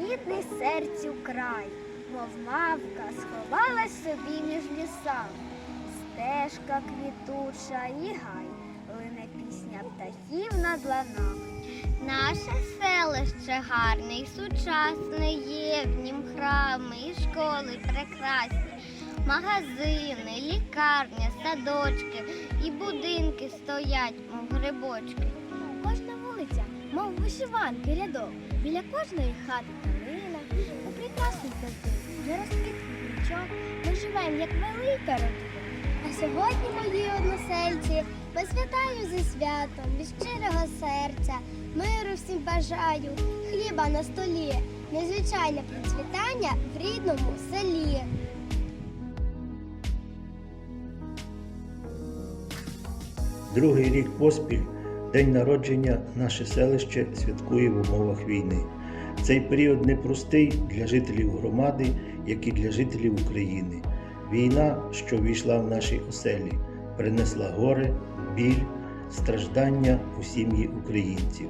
рідний серцю край, мов мавка сховалась собі між лісами. Стежка квітуча і гай, лине пісня птахів над ланами. Наше селище гарне і сучасне, є в нім храми і школи прекрасні, магазини, лікарня, садочки і будинки стоять, мов грибочки. Кожна вулиця, мов вишиванки рядок, біля кожної хати калина, у прекрасний картині вже розквіт квітничок, ми живемо як велика родина. А сьогодні, мої односельці, вас вітаю зі святом від щирого серця, миру всім бажаю, хліба на столі, незвичайне процвітання в рідному селі. Другий рік поспіль день народження наше селище святкує в умовах війни. Цей період непростий для жителів громади, як і для жителів України. Війна, що війшла в наші оселі, принесла горе, біль, страждання у сім'ї українців.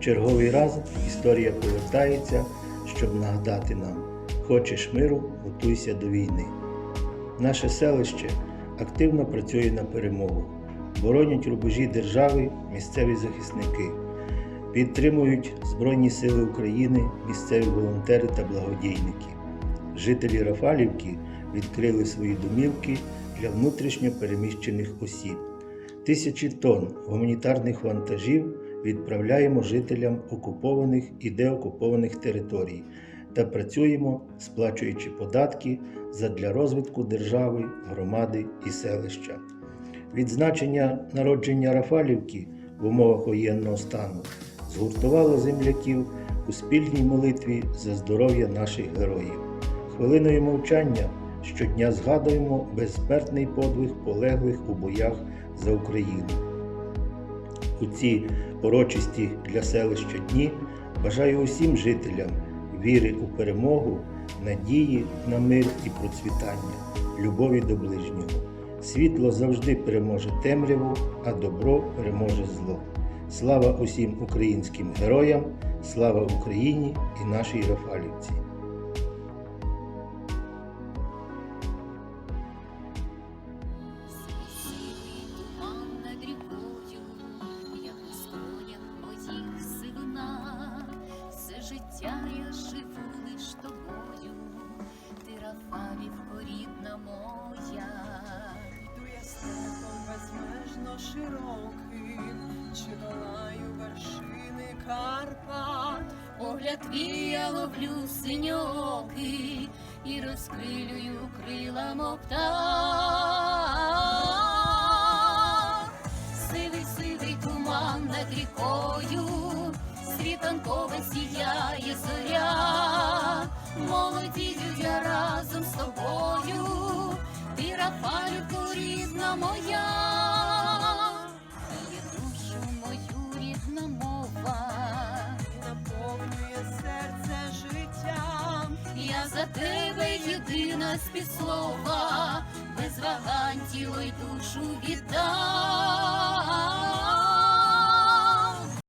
Черговий раз історія повертається, щоб нагадати нам: хочеш миру, готуйся до війни. Наше селище активно працює на перемогу боронять рубежі держави місцеві захисники, підтримують Збройні Сили України, місцеві волонтери та благодійники. Жителі Рафалівки відкрили свої домівки для внутрішньо переміщених осіб. Тисячі тонн гуманітарних вантажів відправляємо жителям окупованих і деокупованих територій та працюємо, сплачуючи податки задля розвитку держави, громади і селища. Відзначення народження Рафалівки в умовах воєнного стану згуртувало земляків у спільній молитві за здоров'я наших героїв. Хвилиною мовчання щодня згадуємо безсмертний подвиг полеглих у боях за Україну. У ці урочисті для селища дні бажаю усім жителям віри у перемогу, надії на мир і процвітання, любові до ближнього. Світло завжди переможе темряву, а добро переможе зло. Слава усім українським героям, слава Україні і нашій Рафалівці. Життя я живу лиш тобою, ти Рафалівко рідна моя. Широким, чи долаю вершини Карпат. Погляд твій я ловлю синьоки і розкрилюю крила мов птах. Сивий, сивий туман над рікою, світанкове сіяє зоря. Молодію я разом з тобою, ти Рафальку рідна моя. Тебе єдина співслова, без вагань тіло й душу віддам.